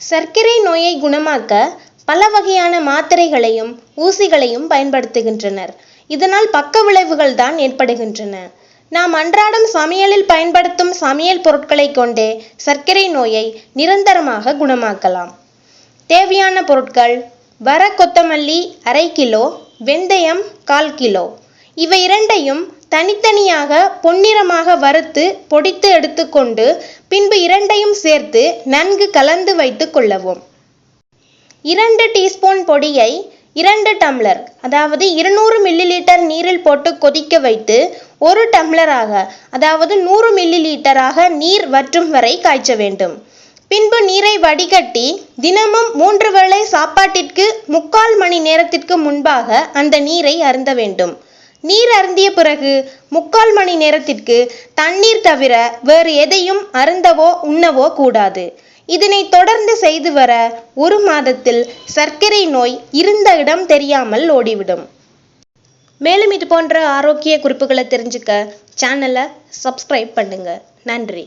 சர்க்கரை நோயை குணமாக்க பல வகையான மாத்திரைகளையும் ஊசிகளையும் பயன்படுத்துகின்றனர். இதனால் பக்க விளைவுகள் தான் ஏற்படுகின்றன. நாம் அன்றாடம் சமையலில் பயன்படுத்தும் சமையல் பொருட்களை கொண்டே சர்க்கரை நோயை நிரந்தரமாக குணமாக்கலாம். தேவையான பொருட்கள் வர கொத்தமல்லி அரை கிலோ வெந்தயம் கால் கிலோ. இவை இரண்டையும் தனித்தனியாக பொன்னிறமாக வறுத்து பொடித்து எடுத்துக்கொண்டு பின்பு இரண்டையும் சேர்த்து நன்கு கலந்து வைத்துக் கொள்ளவும். இரண்டு டீஸ்பூன் பொடியை இரண்டு டம்ளர் அதாவது இருநூறு மில்லிலிட்டர் நீரில் போட்டு கொதிக்க வைத்து ஒரு டம்ளராக அதாவது நூறு மில்லிலிட்டராக நீர் வற்றும் வரை காய்ச்ச வேண்டும். பின்பு நீரை வடிகட்டி தினமும் மூன்று வேளை சாப்பாட்டிற்கு முக்கால் மணி நேரத்திற்கு முன்பாக அந்த நீரை அருந்த வேண்டும். நீர் அருந்திய பிறகு முக்கால் மணி நேரத்திற்கு தண்ணீர் தவிர வேறு எதையும் அருந்தவோ உண்ணவோ கூடாது. இதனை தொடர்ந்து செய்து வர ஒரு மாதத்தில் சர்க்கரை நோய் இருந்த இடம் தெரியாமல் ஓடிவிடும். மேலும் இது போன்ற ஆரோக்கிய குறிப்புகளை தெரிஞ்சுக்க சேனலை சப்ஸ்கிரைப் பண்ணுங்க. நன்றி.